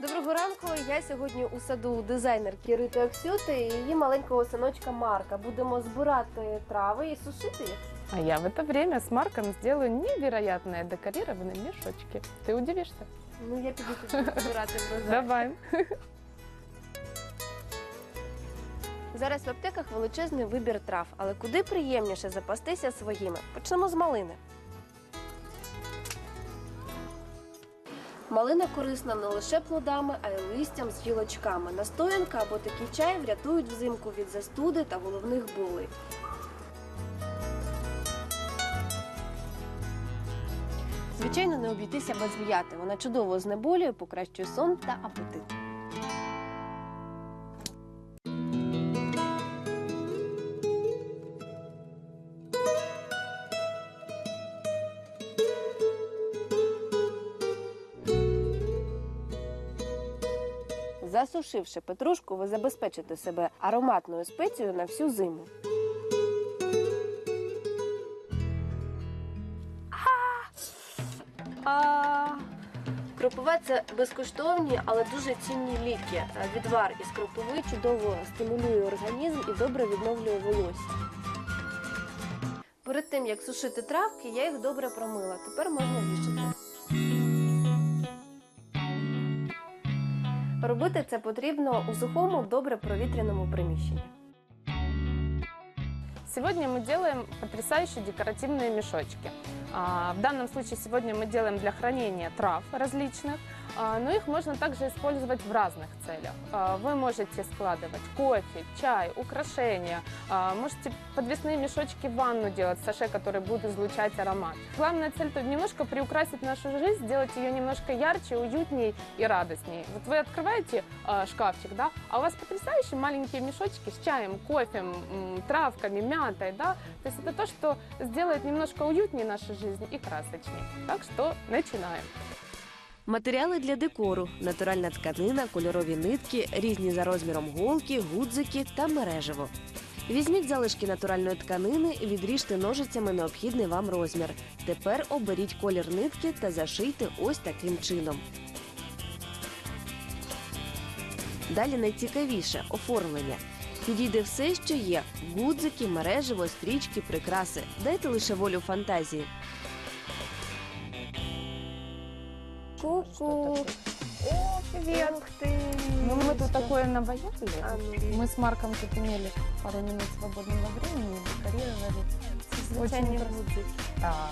Доброго ранку. Я сьогодні у саду дизайнерки Рити Аксюти і її маленького синочка Марка. Будемо збирати трави і сушити їх. А я в это время с Марком сделаю невероятные декорированные мешочки. Ты удивишься? Ну я піду тут збирати врожай. Давай. Зараз в аптеках величезний вибір трав, але куди приємніше запастися своїми. Почнемо з малини. Малина корисна не лише плодами, а й листям з гілочками. Настоянка або такий чай врятують взимку від застуди та головних болей. Звичайно, не обійтися без м'яти. Вона чудово знеболює, покращує сон та апетит. Засушивши петрушку, ви забезпечите себе ароматною спецією на всю зиму. А, Кропива це безкоштовні, але дуже цінні ліки. Відвар із кропиви чудово стимулює організм і добре відновлює волосся. Перед тим як сушити травки, я їх добре промила. Тепер можна вішати. Робити це потрібно у сухому, добре провітряному приміщенні. Сегодня мы делаем потрясающие декоративные мешочки. А, В данном случае сегодня мы делаем для хранения трав различных, а, но их можно также использовать в разных целях. А, Вы можете складывать кофе, чай, украшения, можете подвесные мешочки в ванну делать, саше, которые будут излучать аромат. Главная цель тут немножко приукрасить нашу жизнь, сделать ее немножко ярче, уютней и радостней. Вот вы открываете шкафчик, да, а у вас потрясающие маленькие мешочки с чаем, кофе, травками, мятой, да. То есть это то, что сделает немножко уютнее нашу жизнь и красочнее. Так что начинаем. Матеріали для декору: натуральна тканина, кольорові нитки, різні за розміром голки, гудзики та мережево. Візьміть залишки натуральної тканини, відріжте ножицями необхідний вам розмір. Тепер оберіть колір нитки та зашийте ось таким чином. Далі найцікавіше оформлення. Підійде все, що є: гудзики, мережево, стрічки, прикраси. Дайте лише волю фантазії. Ку-ку. О, привет! Ух ты! Ну, мы тут такое наваяли. А, ну, Мы с Марком тут имели пару минут свободного времени, декорировали. звичайні Очень гудзики. Да.